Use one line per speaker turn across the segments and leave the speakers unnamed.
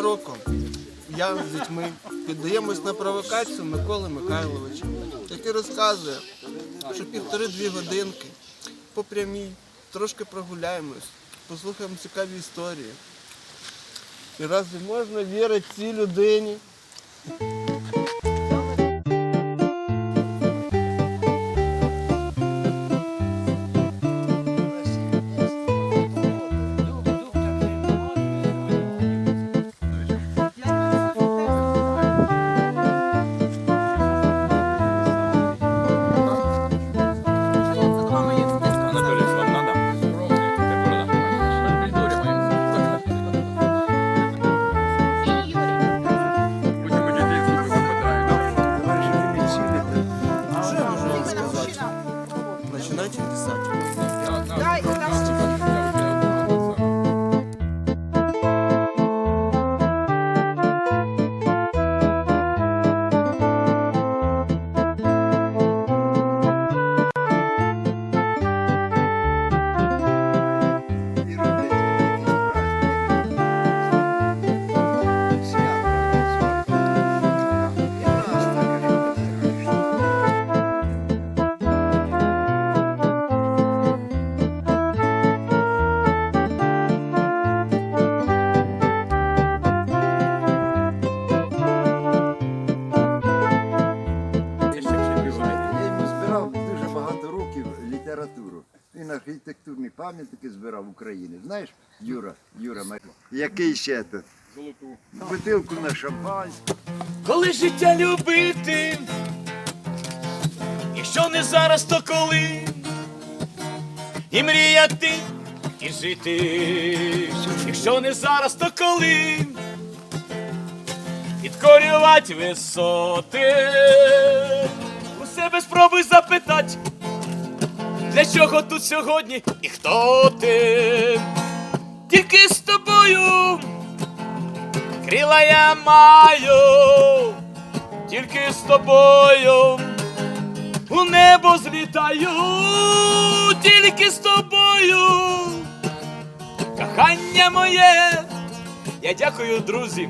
роком я з дітьми піддаємось на провокацію Миколи Михайловича, який розказує, що півтори-дві годинки по прямій, трошки прогуляємось, послухаємо цікаві історії. І разве можна вірити цій людині?
Пам'ятники збирав України. Знаєш, Юра, Юра, який ще тут? Золоту. Бутилку на шампанське.
Коли життя любити, якщо не зараз, то коли і мріяти, і жити, якщо не зараз, то коли підкорювати висоти, у себе спробуй запитати, для чого тут сьогодні? І хто ти, тільки з тобою крила я маю, тільки з тобою у небо злітаю, тільки з тобою, кохання моє, я дякую, друзі,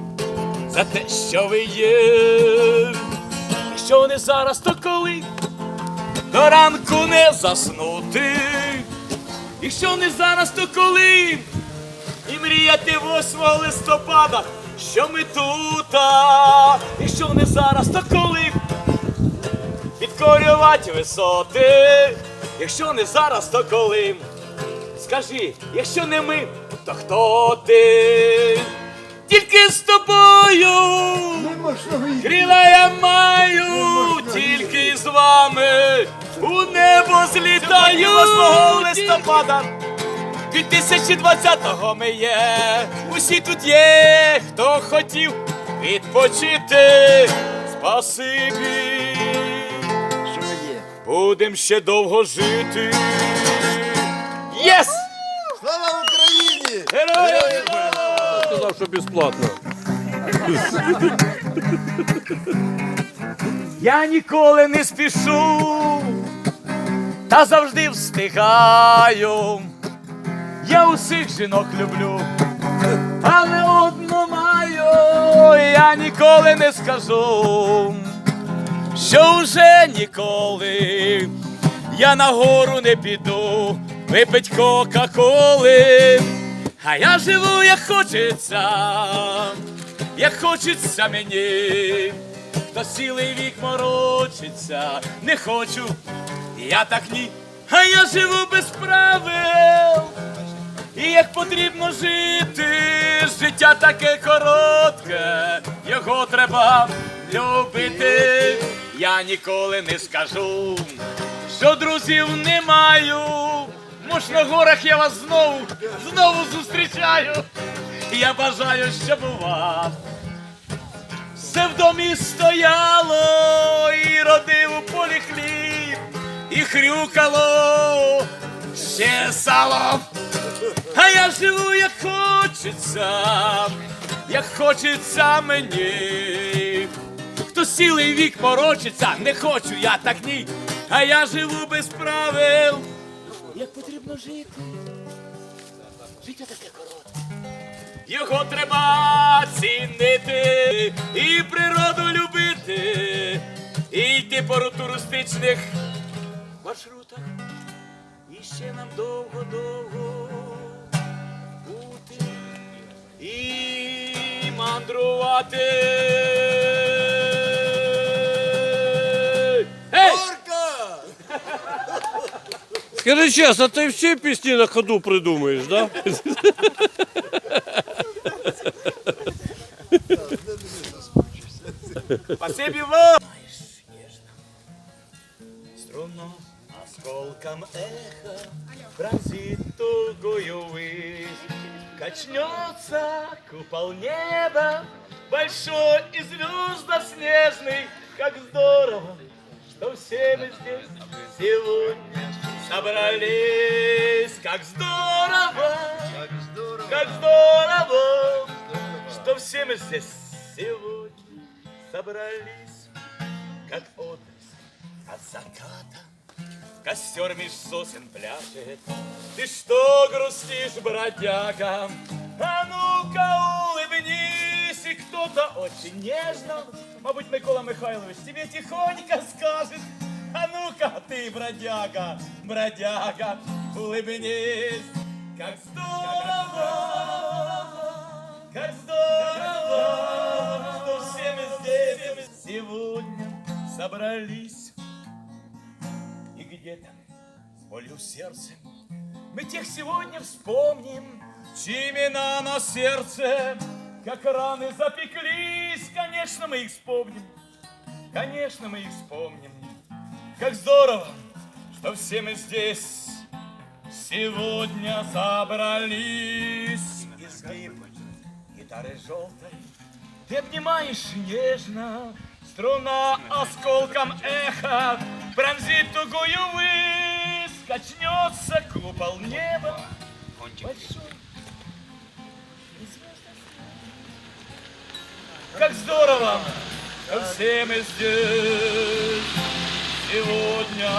за те, що ви є. Якщо не зараз, то коли до ранку не заснути. Якщо не зараз, то коли і мріяти 8 листопада, що ми тут, а, і що не зараз, то коли підкорювати висоти, якщо не зараз, то коли. Скажи, якщо не ми, то хто ти? Тільки з тобою крила у небо злітаю 8 листопада. 2020-го ми є, усі тут є, хто хотів відпочити. Спасибі,
Що є?
будем ще довго жити. Єс!
Слава Україні!
Героям!
Сказав, що безплатно.
Я ніколи не спішу, та завжди встигаю. Я усіх жінок люблю, але одну маю, я ніколи не скажу, що вже ніколи я на гору не піду випить кока-коли, а я живу, як хочеться, як хочеться мені, та цілий вік морочиться, не хочу, я так ні, а я живу без правил. І як потрібно жити, життя таке коротке, його треба любити. Я ніколи не скажу, що друзів не маю. Може, на горах я вас знову, знову зустрічаю. Я бажаю, щоб у вас все в домі стояло, і родив у полі хліб, хрюкало, ще чесало. А я живу, як хочеться, як хочеться мені. Хто цілий вік морочиться, не хочу я так ні. А я живу без правил. Як потрібно жити. Життя таке коротке. Його треба цінити і природу любити, і йти по руту маршрутах. І ще нам довго-довго бути і мандрувати.
Скажи чесно, ти всі пісні на ходу придумаєш, да?
Спасибі вам! Осколком эхо пронзит тугую высь. Качнется купол неба, большой и звездно-снежный, как здорово, что все мы здесь сегодня собрались. Как здорово, как здорово, что все мы здесь сегодня собрались, как отблеск от заката. Костер меж сосен пляшет. Ты что грустишь, бродяга? А ну-ка улыбнись, и кто-то очень нежно, мабуть, Микола Михайлович, тебе тихонько скажет. А ну-ка ты, бродяга, бродяга, улыбнись, как здорово, как здорово, что все мы здесь сегодня собрались. Где-то с болью в сердце мы тех сегодня вспомним, чьи имена на сердце, как раны запеклись. Конечно, мы их вспомним, конечно, мы их вспомним. Как здорово, что все мы здесь сегодня собрались. Изгиб гитары желтой ты обнимаешь нежно, струна осколком эха пронзит тугую высь, качнется купол неба. Большой. Как здорово, что все мы здесь сегодня.